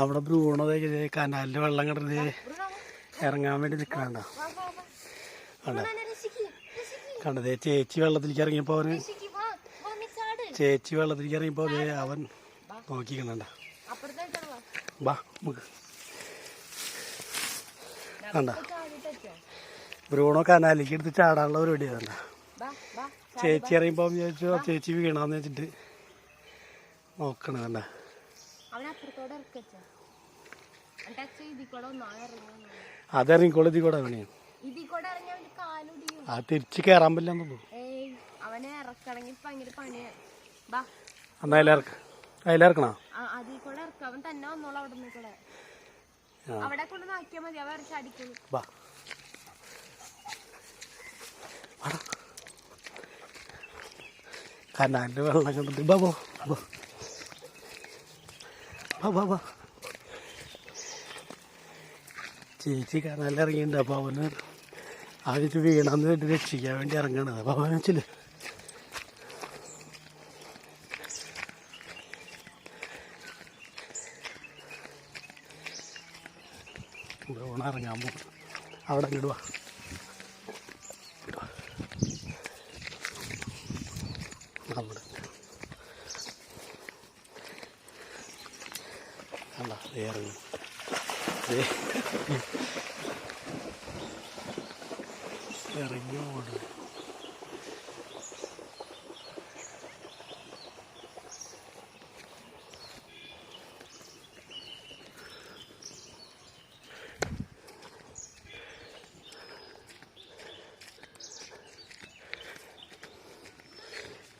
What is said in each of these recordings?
അവിടെ ബ്രൂണോ കനാലിൽ വെള്ളം കിടന്ന് ഇറങ്ങാൻ വേണ്ടി നിൽക്കണ്ട കണ്ടോ? കണ്ടതേ ചേച്ചി വെള്ളത്തിലേക്ക് ഇറങ്ങിയപ്പോൾ അവന് ചേച്ചി വെള്ളത്തിലേക്ക് ഇറങ്ങിയപ്പോൾ ദേ അവൻ നോക്കിക്കുന്നുണ്ട? ബാ നമുക്ക്. കണ്ട? ബ്രൂണോ കനാലിലേക്ക് എടുത്ത് ചാടാനുള്ള പരിപാടി കണ്ട? ചേച്ചി ഇറങ്ങിയപ്പോൾ ചേച്ചി വീണാന്ന് വെച്ചിട്ട് നോക്കണ കണ്ട? അവനപ്പുറത്തോടെ ഒന്നാ ഇറങ്ങുന്നു അതിറങ്ങിക്കോളും ഇതിൽ കൂടെ കാലൊടിയും ആ തിരിച്ച് കയറാൻ പറ്റില്ലെന്ന് തോന്നുന്നു. ഏയ് അവനെ ഇറക്കണമെങ്കിൽ ഭയങ്കര പണിയാണ് ബാ. എന്നാ അതിലിറക്ക അതിലിറക്കണോ ഇറക്ക. കനാലിന്റെ വെള്ളം കണ്ടിട്ട് ബാ. ബാ ചേച്ചി കനാലിൽ ഇറങ്ങിയിട്ടുണ്ട്. അപ്പോൾ അവന് ആദ്യത്തെ വീണെന്ന് വേണ്ടി രക്ഷിക്കാൻ വേണ്ടി ഇറങ്ങണത് അപ്പോൾ അവൻ വെച്ചില്ല? ബ്രൗൺ ഇറങ്ങാൻ പോകും അവിടെ ഇങ്ങോട്ട് വാ. അല്ല ദേ ഇറങ്ങി ദേ. ഇറങ്ങി ഓടും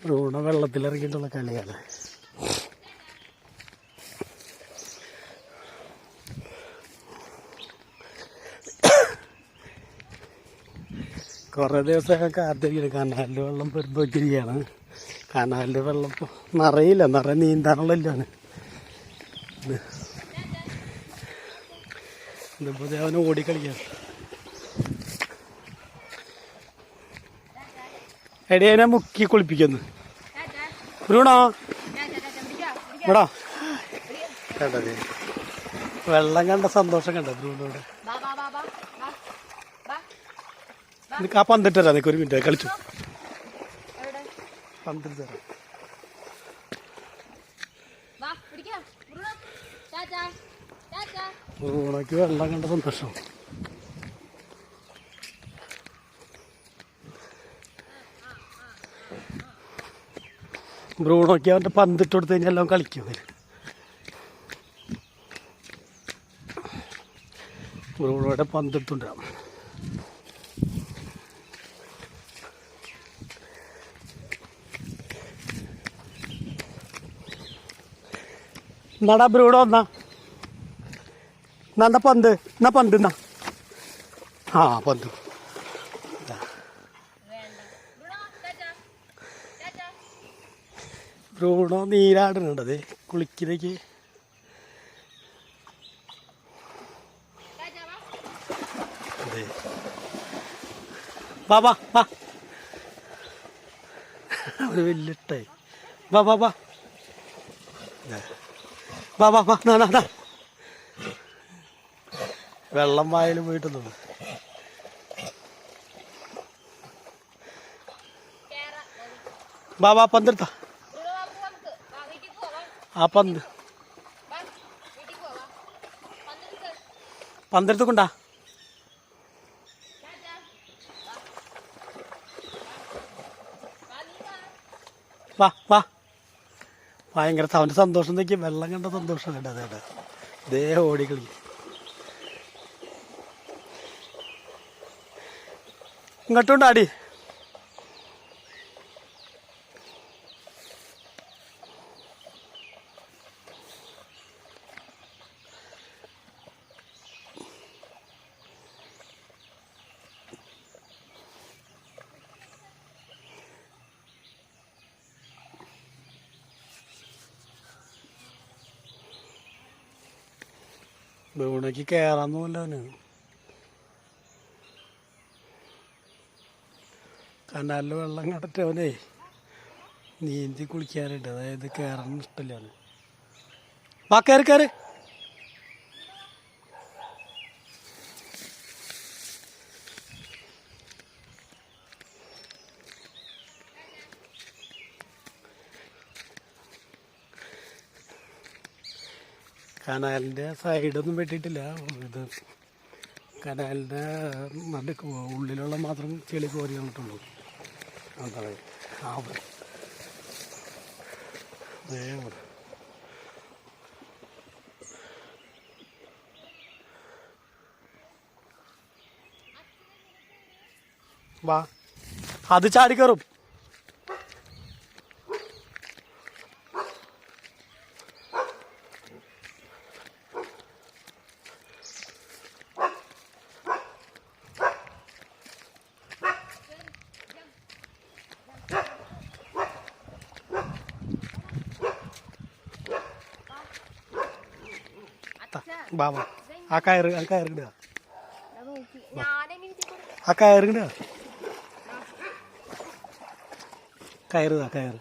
റൂണ വെള്ളത്തിലിറങ്ങിയിട്ടുള്ള കളിയാണ് കുറേ ദിവസമൊക്കെ കാത്തിരിക്കണം കനാലിൽ വെള്ളം പെരുമ്പോക്കിരിക്കുകയാണ് കനാലിൽ വെള്ളം ഇപ്പോൾ നിറയില്ല. നിറ നീന്താനുള്ളല്ലാണ് ഇതിപ്പോൾ അവനെ ഓടിക്കളിക്കാം. എടി മുക്കി കുളിപ്പിക്കുന്നു. ബ്രൂണോ? ഇവിടാ കണ്ടത് വെള്ളം കണ്ട സന്തോഷം കണ്ട ബ്രൂണോടെ ബാ ബാ ബാ ബാ ബാ ബാ നിനക്ക് ആ പന്തിട്ട് തരാം നിനക്ക് ഒരു മിനിറ്റ് കളിച്ചു. പന്തിട്ട് തരാം. ബ്രൂണോക്ക് വെള്ളം കണ്ട സന്തോഷം. ബ്രൂണോക്ക് അവന്റെ പന്തിട്ട് കൊടുത്തു കഴിഞ്ഞാൽ എല്ലാം കളിക്കും ബ്രൂണോയുടെ പന്തിട്ടുണ്ടാവും എന്നാടാ ബ്രൂഡോ എന്നാ എന്നാ പന്ത് എന്നാ പന്ത് എന്നാ ആ പന്ത്. ബ്രൂണോ നീരാടുന്നുണ്ടത് കുളിക്കിലേക്ക്. വാ വാ വാ. ഒരു വലിയിട്ടേ വാ വാ വാ. വാ വാ വാ നാ നാ വെള്ളം വായിൽ പോയിട്ടൊന്നും കേറാ വാ വാ പന്തെടുത്താ ആ പന്ത്. വാ വീട്ടിൽ പോവാം വന്നെടുക്ക് പന്തെടുത്ത് കൊണ്ടാ ടാറ്റാ വാ നീ വാ വാ വാ. ഭയങ്കര അവന്റെ സന്തോഷം നോക്കി വെള്ളം കണ്ട സന്തോഷം കണ്ട അതേടാ ദേ ഓടിക്കളി. ഇങ്ങോട്ടുണ്ടാടി ബ്രൂണയ്ക്ക് കയറാന്നല്ല അവന്. കനാലിൽ വെള്ളം കടറ്റ് അവനെ നീന്തി കുളിക്കാനുണ്ട് അതായത് കയറാൻ ഇഷ്ടമില്ല അവന്. വാ കയറി കയറി കനാലിന്റെ സൈഡൊന്നും വെട്ടിയിട്ടില്ല. ഇത് കനാലിന്റെ നടുക്ക് ഉള്ളിലുള്ള മാത്രം ചെളി കോരി വന്നിട്ടുള്ളൂ. അവിടെ. ദേ വാ. അത് ചാടിക്കറും ആ കയറ് ആ കയറ്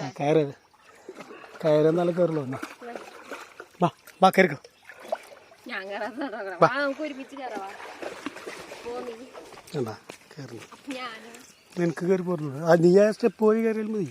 ആ, കയറ് കയറ് എന്നാലും കയറുള്ളൂ എന്നാ. കയറിക്കോ എന്താ കയറുന്നു. ഞാൻ നിനക്ക് കയറി പോരുന്നു. ആ നീ ആ സ്റ്റെപ്പ് പോയി കയറിയാൽ മതി.